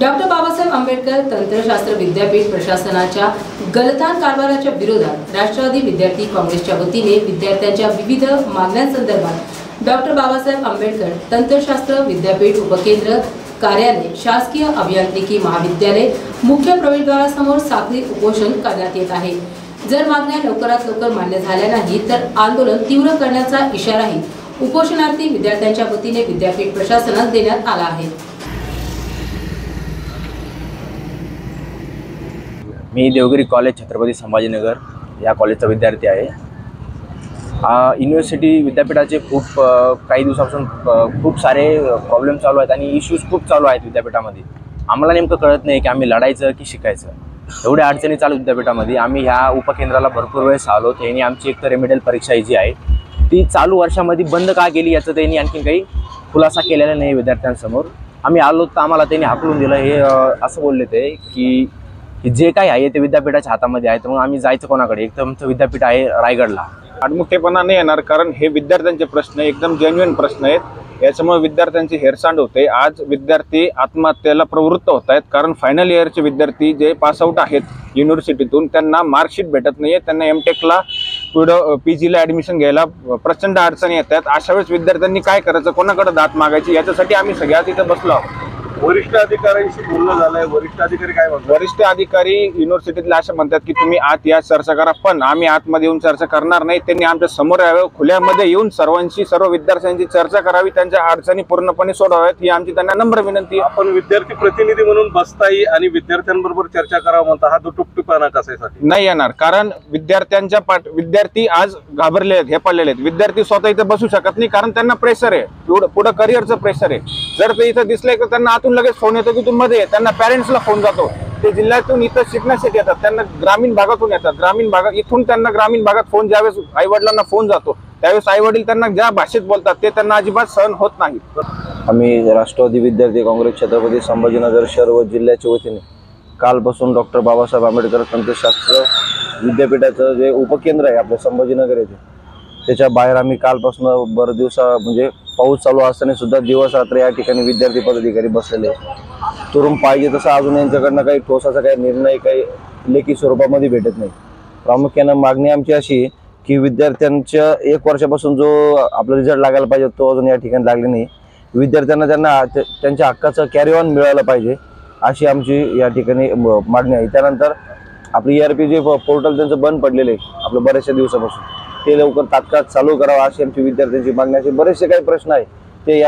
Doctor Babasaheb Ambedkar तंत्रशास्त्र विद्यापीठ प्रशासनाच्या गलथान कारभाराच्या विरोधात राष्ट्रवादी विद्यार्थी काँग्रेसच्या वतीने विद्यार्थ्यांच्या विविध मागण्यांसंदर्भात डॉक्टर बाबासाहेब आंबेडकर तंत्रशास्त्र विद्यापीठ उपकेंद्र कार्यालय शासकीय अभियांत्रिकी महाविद्यालय मुख्य प्रवेशद्वारासमोर साखळी उपोषण करण्यात येत आहे. जर मागण्या लवकरात लवकर मान्य झाल्या नाही तर आंदोलन तीव्र करण्याचा इशाराही उपोषणार्थी विद्यार्थ्यांच्या वतीने विद्यापीठ प्रशासनास देण्यात आला आहे. मी देवगिरी कॉलेज छत्रपती संभाजीनगर या कॉलेजचा विद्यार्थी आहे. युनिव्हर्सिटी विद्यापीठाचे खूप काही दिवसापासून खूप सारे प्रॉब्लेम चालू आहेत आणि इश्यूज खूप चालू आहेत विद्यापीठामध्ये. आम्हाला नेमकं कळत नाही की आम्ही लढायचं की शिकायचं. एवढ्या अडचणी चालू आहेत विद्यापीठामध्ये. आम्ही ह्या उपकेंद्राला भरपूर वेळेस आलो. त्यांनी आमची एक तर रेमेडियल परीक्षा ही जी आहे ती चालू वर्षामध्ये बंद का केली याचं त्यांनी आणखी काही खुलासा केलेला नाही विद्यार्थ्यांसमोर. आम्ही आलो तर आम्हाला त्यांनी हाकलून दिलं. हे असं बोलले ते की की जे काही आहे ते विद्यापीठाच्या हातामध्ये आहे तर मग आम्ही जायचं कोणाकडे? एक तर आमचं विद्यापीठ आहे रायगडला. आडमुठेपणा नाही येणार कारण हे विद्यार्थ्यांचे प्रश्न एकदम जेन्युइन प्रश्न आहेत. याच्यामुळे विद्यार्थ्यांची हेरसांड होते. आज विद्यार्थी आत्महत्येला प्रवृत्त होत आहेत कारण फायनल इयरचे विद्यार्थी जे पासआउट आहेत युनिव्हर्सिटीतून त्यांना मार्कशीट भेटत नाही आहे त्यांना एम टेकला पुढं पी जीला ॲडमिशन घ्यायला प्रचंड अडचणी येतात. अशा वेळेस विद्यार्थ्यांनी काय करायचं? कोणाकडे दात मागायची? याच्यासाठी आम्ही सगळ्यात इथं बसलो आहोत. वरिष्ठ अधिकाऱ्यांशी बोलणं झालंय. वरिष्ठ अधिकारी काय म्हणतात? वरिष्ठ अधिकारी युनिव्हर्सिटीतले असं म्हणतात की तुम्ही आत या चर्चा करा पण आम्ही आतमध्ये येऊन चर्चा करणार नाही. त्यांनी आमच्यासमोर यावं खुल्यामध्ये येऊन सर्वांशी सर्व विद्यार्थ्यांची चर्चा करावी त्यांच्या अडचणी पूर्णपणे सोडवाव्यात ही आमची त्यांना नम्र विनंती आहे. आपण विद्यार्थी प्रतिनिधी म्हणून बसताही आणि विद्यार्थ्यांबरोबर चर्चा करावं म्हणता हा तो टुकटुकाना कशासाठी नाही येणार कारण विद्यार्थ्यांच्या पाठ विद्यार्थी आज घाबरले आहेत हे पडलेले आहेत. विद्यार्थी स्वतः इथं बसू शकत नाही कारण त्यांना प्रेशर आहे. पुढं करिअरचं प्रेशर आहे. जर ते इथं दिसले तर त्यांना आतून लगेच फोन येतो की तुम्ही मध्ये ये. त्यांना पॅरेंट्सला फोन जातो. ते जिल्ह्यातून इथं शिकण्यासाठी येतात. त्यांना ग्रामीण भागातून येतात. ग्रामीण भागात इथून त्यांना ग्रामीण भागात फोन ज्यावेळेस आईवडिलांना फोन जातो त्यावेळेस आईवडील त्यांना ज्या भाषेत बोलतात ते त्यांना अजिबात सहन होत नाही. आम्ही राष्ट्रवादी विद्यार्थी काँग्रेस छत्रपती संभाजीनगर शहर व जिल्ह्याच्या वतीने कालपासून डॉक्टर बाबासाहेब आंबेडकर तंत्रशास्त्र विद्यापीठाचं जे उपकेंद्र आहे आपल्या संभाजीनगर येथे त्याच्या बाहेर आम्ही कालपासून बरं दिवसा म्हणजे पाऊस चालू असताना सुद्धा दिवस रात्र या ठिकाणी विद्यार्थी पदाधिकारी बसलेले आहेत. तुरुंग पाहिजे तसं अजून यांच्याकडनं काही ठोसाचा काही निर्णय काही लेखी स्वरूपामध्ये भेटत नाही. प्रामुख्यानं मागणी आमची अशी आहे की विद्यार्थ्यांच्या एक वर्षापासून जो आपला रिझल्ट लागायला पाहिजे तो अजून या ठिकाणी लागले नाही. विद्यार्थ्यांना त्यांना त्यांच्या हक्काचं कॅरी ऑन मिळायला पाहिजे अशी आमची या ठिकाणी म- मागणी आहे. त्यानंतर आपली E R P J portal त्यांचं बंद पडलेलं आहे आपलं बऱ्याचशा दिवसापासून. ते लवकर तात्काळ चालू करावं अशी आमची विद्यार्थ्यांची मागणी असे बरेचसे काही प्रश्न आहे